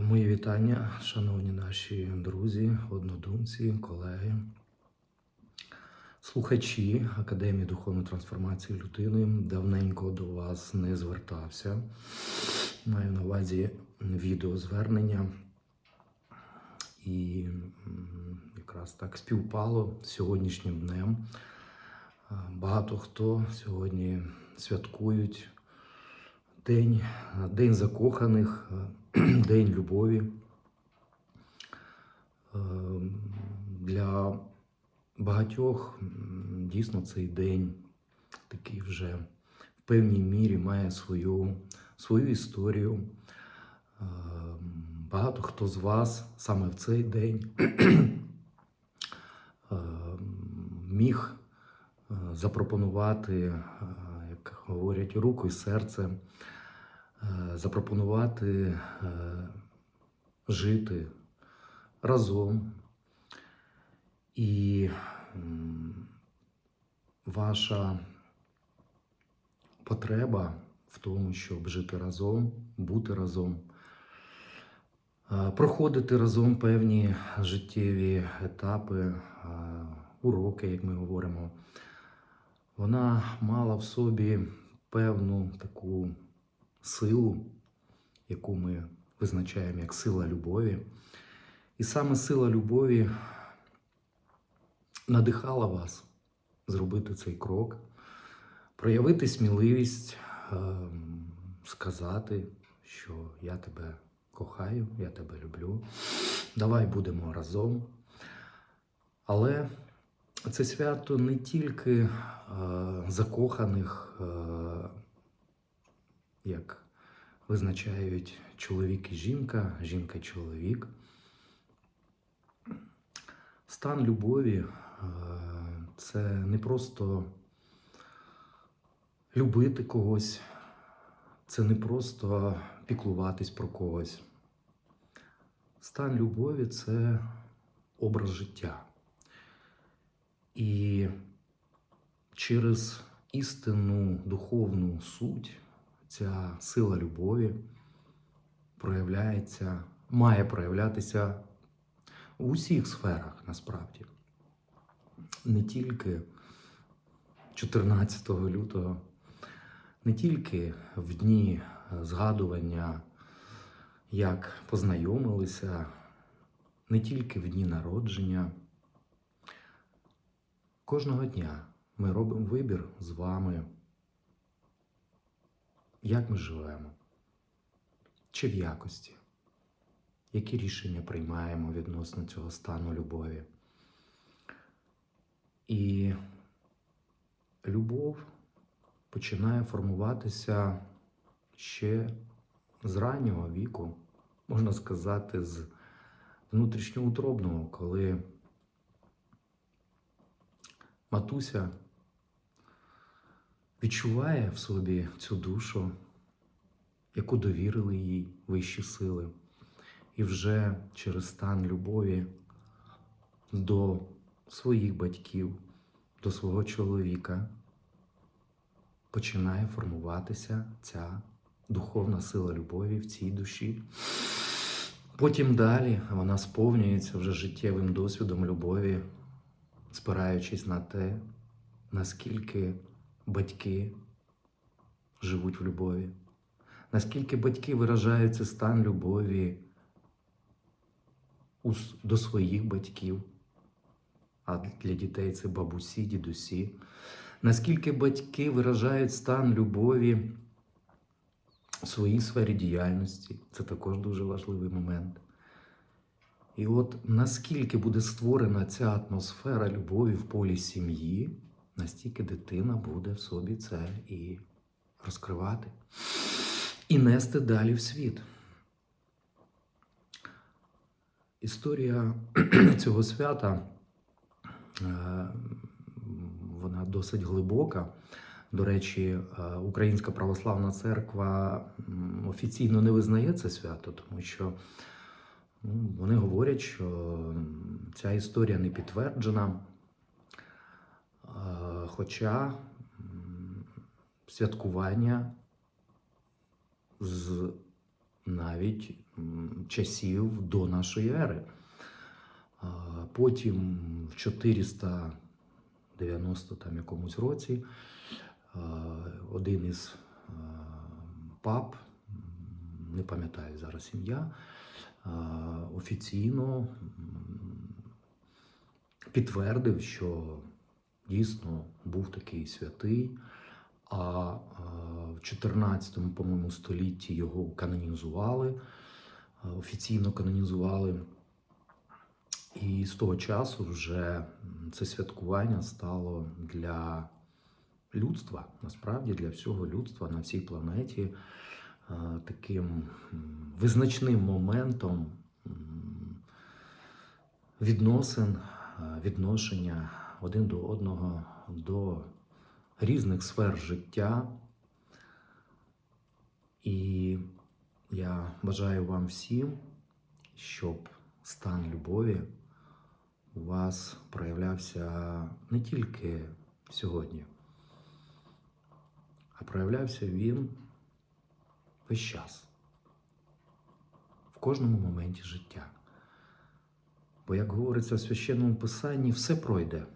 Мої вітання, шановні наші друзі, однодумці, колеги, слухачі Академії духовної трансформації людини. Давненько до вас не звертався. Маю на увазі відеозвернення. І якраз так співпало сьогоднішнім днем. Багато хто сьогодні святкують День, День закоханих, День любові. Е, Для багатьох дійсно цей день такий вже в певній мірі має свою, свою історію. Е, Багато хто з вас саме в цей день е, міг запропонувати, як говорять, руку і серце, запропонувати е, жити разом. І ваша потреба в тому, щоб жити разом, бути разом, е, проходити разом певні життєві етапи, е, уроки, як ми говоримо, вона мала в собі певну таку силу, яку ми визначаємо як сила любові. І саме сила любові надихала вас зробити цей крок, проявити сміливість, ем, сказати, що я тебе кохаю, я тебе люблю. Давай будемо разом. Але це свято не тільки е, закоханих, е, як визначають чоловік і жінка, жінка і чоловік. Стан любові е, це не просто любити когось, це не просто піклуватись про когось. Стан любові це образ життя. І через істинну духовну суть ця сила любові проявляється, має проявлятися у всіх сферах насправді. Не тільки 14 лютого, не тільки в дні згадування, як познайомилися, не тільки в дні народження. Кожного дня ми робимо вибір з вами, як ми живемо, чи в якості, які рішення приймаємо відносно цього стану любові. І любов починає формуватися ще з раннього віку, можна сказати, з внутрішньоутробного, коли матуся відчуває в собі цю душу, яку довірили їй вищі сили, і вже через стан любові до своїх батьків, до свого чоловіка починає формуватися ця духовна сила любові в цій душі. Потім далі вона сповнюється вже життєвим досвідом любові, спираючись на те, наскільки батьки живуть в любові, наскільки батьки виражають цей стан любові до своїх батьків, а для дітей це бабусі, дідусі, наскільки батьки виражають стан любові у своїй сфері діяльності, це також дуже важливий момент. І от наскільки буде створена ця атмосфера любові в полі сім'ї, настільки дитина буде в собі це і розкривати, і нести далі в світ. Історія цього свята е, вона досить глибока. До речі, е, Українська православна церква офіційно не визнає це свято, тому що ну, вони говорять, що ця історія не підтверджена. Е, Хоча святкування з навіть часів до нашої ери. Потім в 490 там якомусь році один із пап, не пам'ятаю зараз ім'я, офіційно підтвердив, що дійсно був такий святий. А а, в 14 по-моєму, столітті його канонізували, офіційно канонізували. І з того часу вже це святкування стало для людства, насправді для всього людства на всій планеті таким визначним моментом відносин, відношення один до одного, до різних сфер життя. І я бажаю вам всім, щоб стан любові у вас проявлявся не тільки сьогодні, а проявлявся він весь час, в кожному моменті життя. Бо, як говориться в священному писанні, все пройде.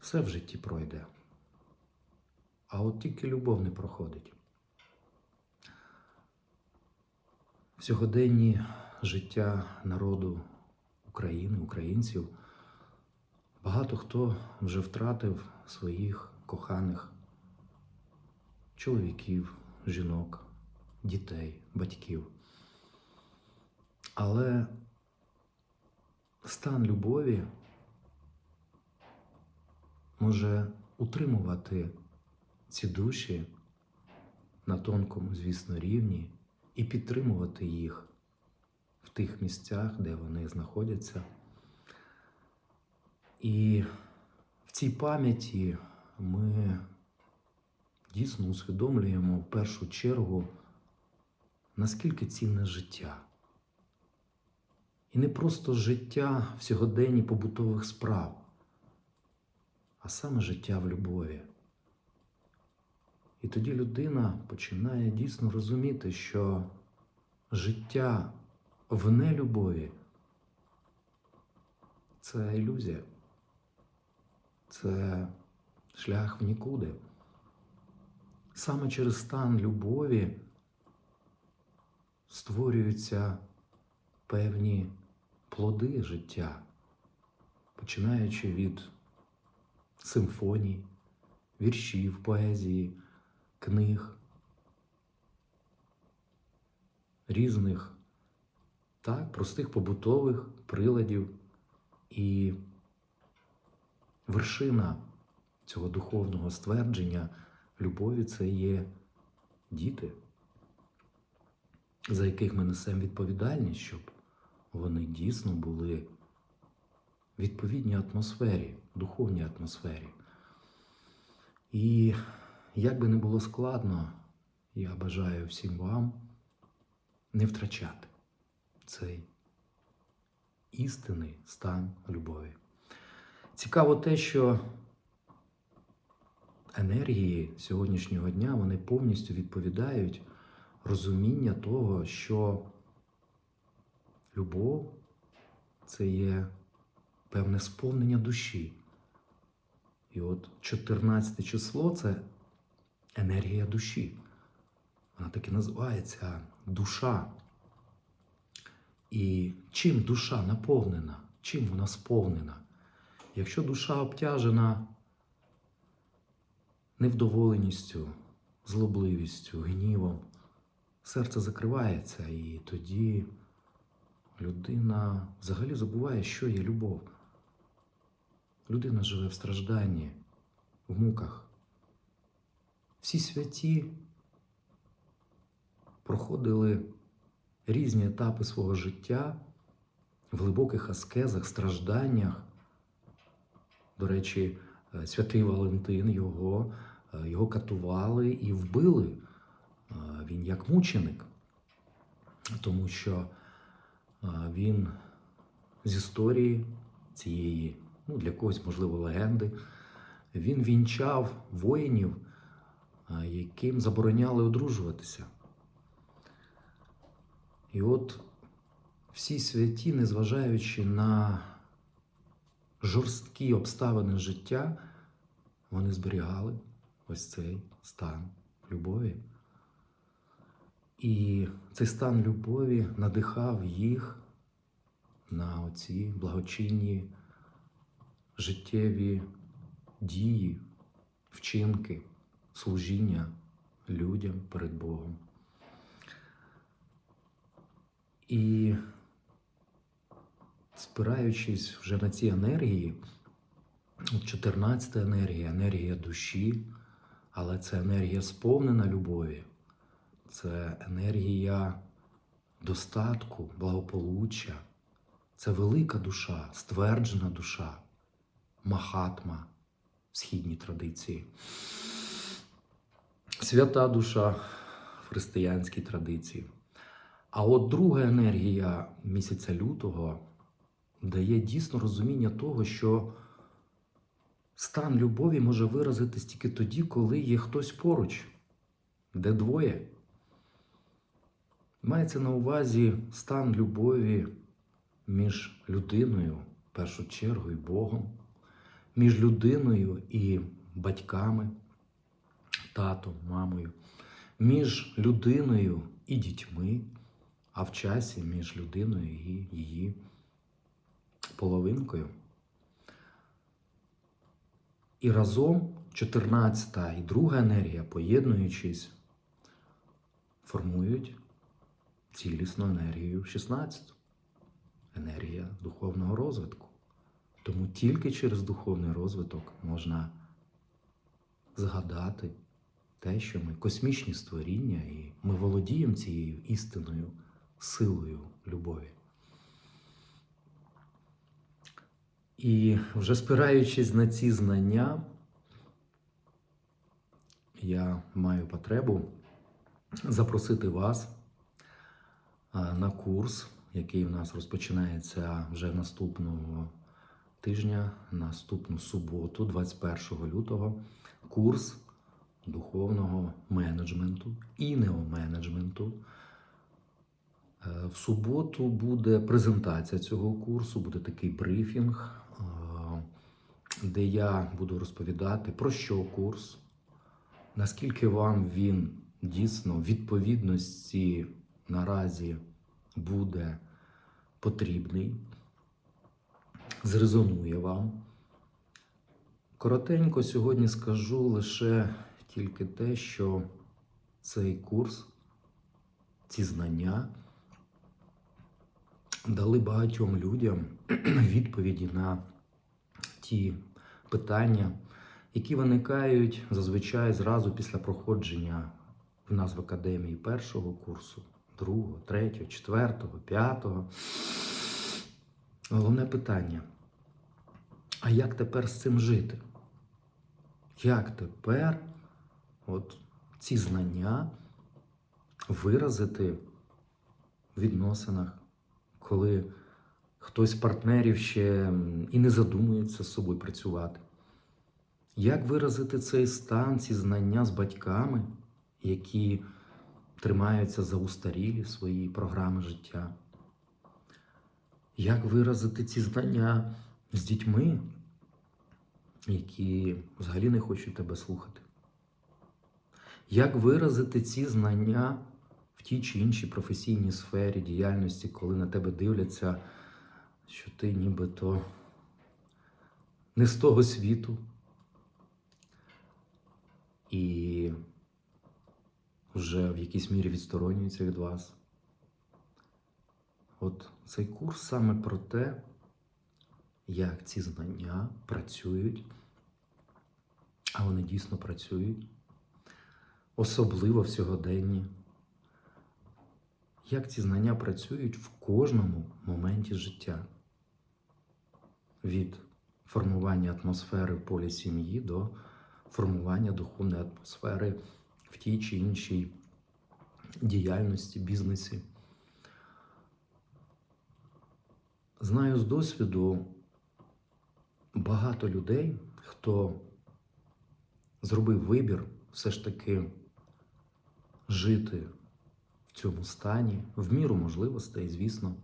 Все в житті пройде. А от тільки любов не проходить. В сьогоденні життя народу України, українців, багато хто вже втратив своїх коханих чоловіків, жінок, дітей, батьків. Але стан любові може утримувати ці душі на тонкому, звісно, рівні і підтримувати їх в тих місцях, де вони знаходяться. І в цій пам'яті ми дійсно усвідомлюємо в першу чергу, наскільки цінне життя. І не просто життя в сьогоденні побутових справ, а саме життя в любові. І тоді людина починає дійсно розуміти, що життя в нелюбові це ілюзія, це шлях в нікуди. Саме через стан любові створюються певні плоди життя, починаючи від симфоній, віршів, поезії, книг, різних так, простих побутових приладів. І вершина цього духовного ствердження любові це є діти, за яких ми несемо відповідальність, щоб вони дійсно були відповідній атмосфері, духовній атмосфері. І як би не було складно, я бажаю всім вам не втрачати цей істинний стан любові. Цікаво те, що енергії сьогоднішнього дня вони повністю відповідають розуміння того, що любов це є певне сповнення душі. І от 14 число це енергія душі. Вона так і називається душа. І чим душа наповнена? Чим вона сповнена? Якщо душа обтяжена невдоволеністю, злобливістю, гнівом, серце закривається, і тоді людина взагалі забуває, що є любов. Людина живе в стражданні, в муках. Всі святі проходили різні етапи свого життя в глибоких аскезах, стражданнях. До речі, е, святий Валентин його, е, його катували і вбили. Е, Він як мученик, тому що він з історії цієї, ну, для когось, можливо, легенди, він вінчав воїнів, яким забороняли одружуватися. І от всі святі, незважаючи на жорсткі обставини життя, вони зберігали ось цей стан любові. І цей стан любові надихав їх на оці благочинні життєві дії, вчинки, служіння людям перед Богом. І спираючись вже на ці енергії, 14 енергія, енергія душі, але це енергія сповнена любові, це енергія достатку, благополуччя, це велика душа, стверджена душа, махатма в східній традиції, свята душа в християнській традиції. А от друга енергія місяця лютого дає дійсно розуміння того, що стан любові може виразитись тільки тоді, коли є хтось поруч, де двоє. Мається на увазі стан любові між людиною, в першу чергу, і Богом, між людиною і батьками, татом, мамою, між людиною і дітьми, а в часі між людиною і її половинкою. І разом 14 та і друга енергія, поєднуючись, формують цілісну енергію 16. Енергія духовного розвитку. Тому тільки через духовний розвиток можна згадати те, що ми космічні створіння, і ми володіємо цією істинною силою любові. І вже спираючись на ці знання, я маю потребу запросити вас на курс, який у нас розпочинається вже наступного тижня, наступну суботу, 21 лютого, курс духовного менеджменту і неоменеджменту. Е, В суботу буде презентація цього курсу, буде такий брифінг, е, де я буду розповідати, про що курс, наскільки вам він дійсно в відповідності наразі буде потрібний, зрезонує вам. Коротенько сьогодні скажу лише тільки те, що цей курс, ці знання дали багатьом людям відповіді на ті питання, які виникають зазвичай зразу після проходження в нас в академії першого курсу, другого, третього, четвертого, п'ятого. Головне питання: а як тепер з цим жити? Як тепер от ці знання виразити в відносинах, коли хтось з партнерів ще і не задумується з собою працювати? Як виразити цей стан, ці знання з батьками, які тримаються за устарілі свої програми життя? Як виразити ці знання з дітьми, які взагалі не хочуть тебе слухати? Як виразити ці знання в тій чи іншій професійній сфері діяльності, коли на тебе дивляться, що ти нібито не з того світу? І вже в якійсь мірі відсторонюються від вас. От цей курс саме про те, як ці знання працюють, а вони дійсно працюють, особливо в сьогоденні. Як ці знання працюють в кожному моменті життя. Від формування атмосфери в полі сім'ї до формування духовної атмосфери в тій чи іншій діяльності, бізнесі. Знаю з досвіду багато людей, хто зробив вибір все ж таки жити в цьому стані, в міру можливостей, звісно,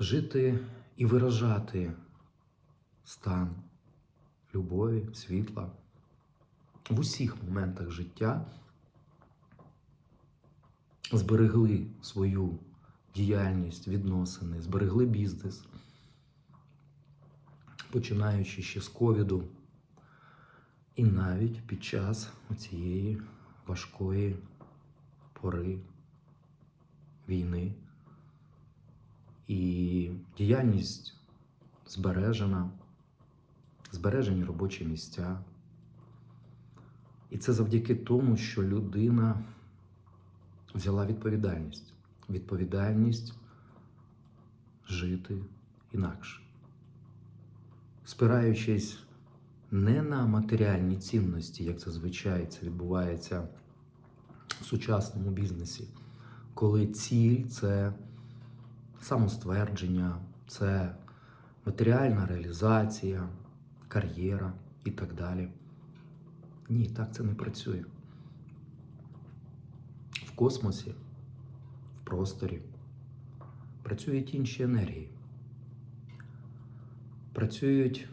жити і виражати стан любові, світла в усіх моментах життя, зберегли свою діяльність, відносини, зберегли бізнес, починаючи ще з ковіду, і навіть під час цієї важкої пори війни. І діяльність збережена, збережені робочі місця. І це завдяки тому, що людина взяла відповідальність. Відповідальність жити інакше. Спираючись не на матеріальні цінності, як зазвичай це відбувається в сучасному бізнесі, коли ціль це самоствердження, це матеріальна реалізація, кар'єра і так далі. Ні, так це не працює. В космосі, просторі працюють інші енергії. Працюють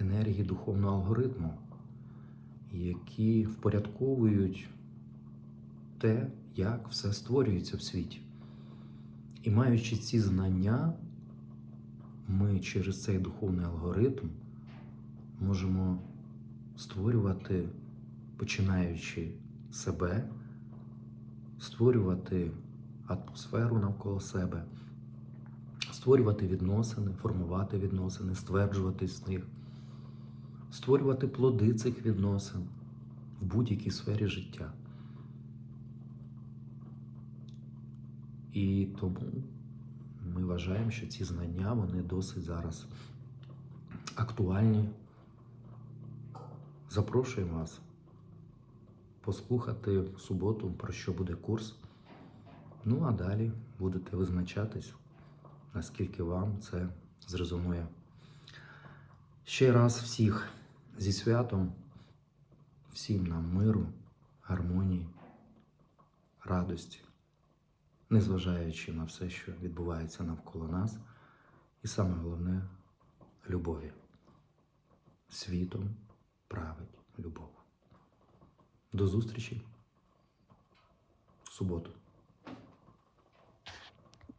енергії духовного алгоритму, які впорядковують те, як все створюється в світі. І маючи ці знання, ми через цей духовний алгоритм можемо створювати, починаючи себе, створювати атмосферу навколо себе, створювати відносини, формувати відносини, стверджувати з них, створювати плоди цих відносин в будь-якій сфері життя. І тому ми вважаємо, що ці знання вони досить зараз актуальні. Запрошуємо вас послухати в суботу, про що буде курс. Ну а далі будете визначатись, наскільки вам це зрезонує. Ще раз всіх зі святом, всім нам миру, гармонії, радості, незважаючи на все, що відбувається навколо нас, і саме головне любові. Світом править любов. До зустрічі в суботу.